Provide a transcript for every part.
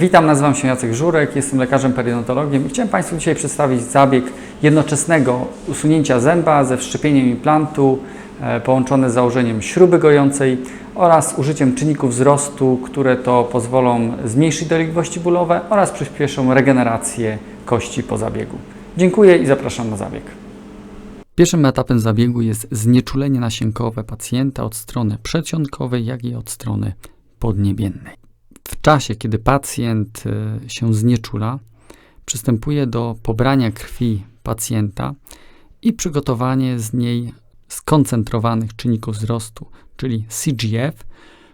Witam, nazywam się Jacek Żurek, jestem lekarzem periodontologiem i chciałem Państwu dzisiaj przedstawić zabieg jednoczesnego usunięcia zęba ze wszczepieniem implantu e, połączony z założeniem śruby gojącej oraz użyciem czynników wzrostu, które to pozwolą zmniejszyć dolegliwości bólowe oraz przyspieszą regenerację kości po zabiegu. Dziękuję i zapraszam na zabieg. Pierwszym etapem zabiegu jest znieczulenie nasienkowe pacjenta od strony przedsionkowej, jak i od strony podniebiennej. Czasie, kiedy pacjent e, się znieczula, przystępuje do pobrania krwi pacjenta i przygotowanie z niej skoncentrowanych czynników wzrostu, czyli CGF,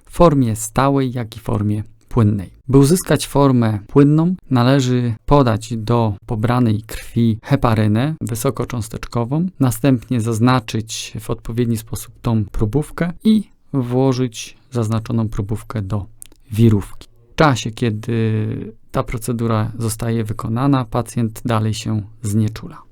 w formie stałej, jak i formie płynnej. By uzyskać formę płynną, należy podać do pobranej krwi heparynę wysokocząsteczkową, następnie zaznaczyć w odpowiedni sposób tą probówkę i włożyć zaznaczoną probówkę do wirówki. Czasie, kiedy ta procedura zostaje wykonana, pacjent dalej się znieczula.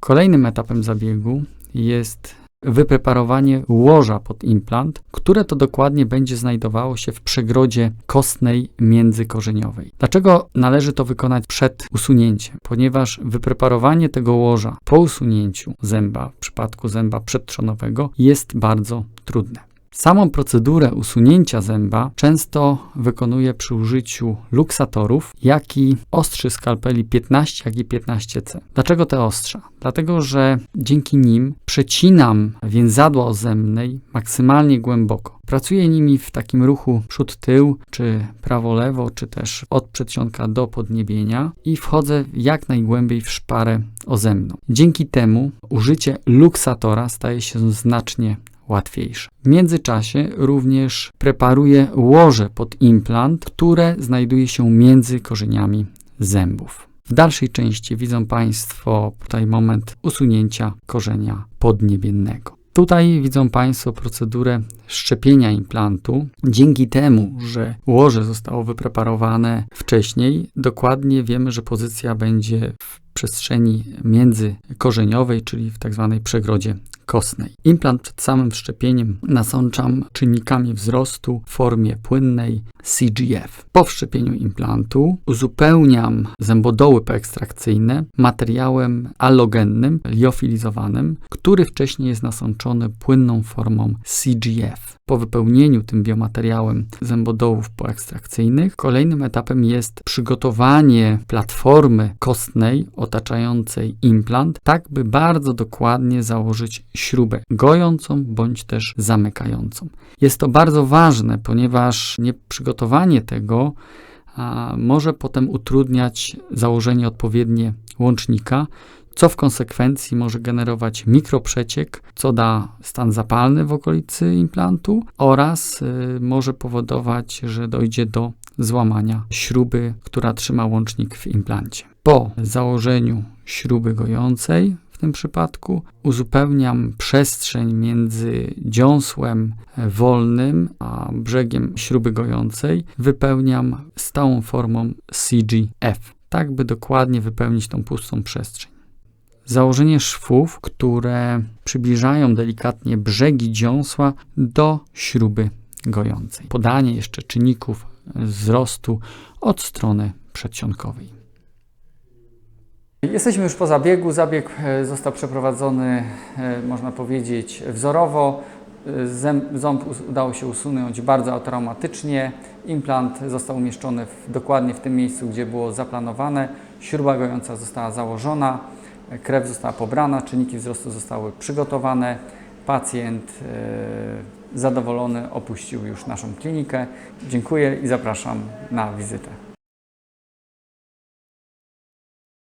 Kolejnym etapem zabiegu jest wypreparowanie łoża pod implant, które to dokładnie będzie znajdowało się w przegrodzie kostnej międzykorzeniowej. Dlaczego należy to wykonać przed usunięciem? Ponieważ wypreparowanie tego łoża po usunięciu zęba, w przypadku zęba przedtrzonowego, jest bardzo trudne. Samą procedurę usunięcia zęba często wykonuje przy użyciu luksatorów, jak i ostrzy skalpeli 15, jak i 15C. Dlaczego te ostrza? Dlatego, że dzięki nim przecinam więzadła ozębnej maksymalnie głęboko. Pracuję nimi w takim ruchu przód-tył, czy prawo-lewo, czy też od przedsionka do podniebienia i wchodzę jak najgłębiej w szparę ozębną. Dzięki temu użycie luksatora staje się znacznie łatwiejsze. W międzyczasie również preparuję łoże pod implant, które znajduje się między korzeniami zębów. W dalszej części widzą Państwo tutaj moment usunięcia korzenia podniebiennego. Tutaj widzą Państwo procedurę szczepienia implantu. Dzięki temu, że łoże zostało wypreparowane wcześniej, dokładnie wiemy, że pozycja będzie w przestrzeni międzykorzeniowej, czyli w tak zwanej przegrodzie kostnej. Implant przed samym wszczepieniem nasączam czynnikami wzrostu w formie płynnej CGF. Po wszczepieniu implantu uzupełniam zębodoły poekstrakcyjne materiałem alogennym, liofilizowanym, który wcześniej jest nasączony płynną formą CGF. Po wypełnieniu tym biomateriałem zębodołów poekstrakcyjnych, kolejnym etapem jest przygotowanie platformy kostnej otaczającej implant, tak by bardzo dokładnie założyć śrubę gojącą bądź też zamykającą. Jest to bardzo ważne, ponieważ nieprzygotowanie tego a, może potem utrudniać założenie odpowiednie łącznika, co w konsekwencji może generować mikroprzeciek, co da stan zapalny w okolicy implantu oraz y, może powodować, że dojdzie do złamania śruby, która trzyma łącznik w implancie. Po założeniu śruby gojącej w tym przypadku uzupełniam przestrzeń między dziąsłem wolnym a brzegiem śruby gojącej, wypełniam stałą formą CGF, tak by dokładnie wypełnić tą pustą przestrzeń. Założenie szwów, które przybliżają delikatnie brzegi dziąsła do śruby gojącej. Podanie jeszcze czynników wzrostu od strony przedsionkowej. Jesteśmy już po zabiegu. Zabieg e, został przeprowadzony, e, można powiedzieć, wzorowo. E, ząb udało się usunąć bardzo traumatycznie. Implant został umieszczony w, dokładnie w tym miejscu, gdzie było zaplanowane. Śruba gojąca została założona, krew została pobrana, czynniki wzrostu zostały przygotowane. Pacjent zadowolony opuścił już naszą klinikę. Dziękuję i zapraszam na wizytę.